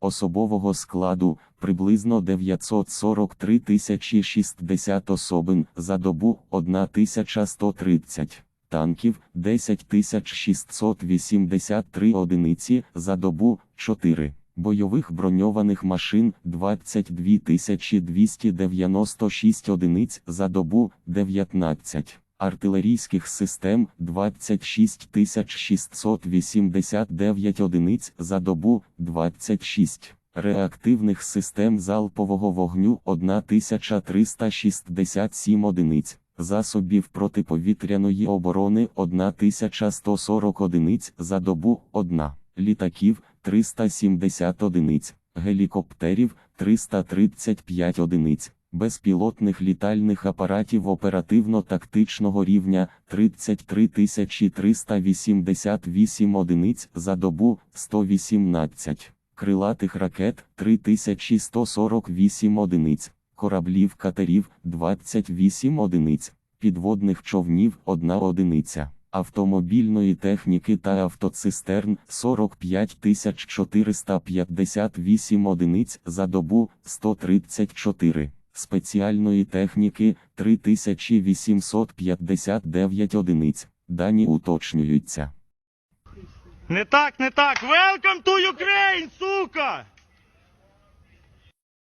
особового складу приблизно 943 тисячі 60 особин за добу 1130 танків 10 683 одиниці за добу 4. Бойових броньованих машин 22 296 одиниць за добу 19. Артилерійських систем 26 689 одиниць за добу 26. Реактивних систем залпового вогню 1367 одиниць. Засобів протиповітряної оборони 1140 одиниць за добу 1. Літаків 370 одиниць, гелікоптерів 335 одиниць, безпілотних літальних апаратів оперативно-тактичного рівня 33 388 одиниць за добу 118, крилатих ракет 3148 одиниць, кораблів катерів 28 одиниць, підводних човнів 1 одиниця. Автомобільної техніки та автоцистерн 45 458 одиниць за добу 134, спеціальної техніки 3859 одиниць. Дані уточнюються. Не так, не так. Welcome to Ukraine, сука!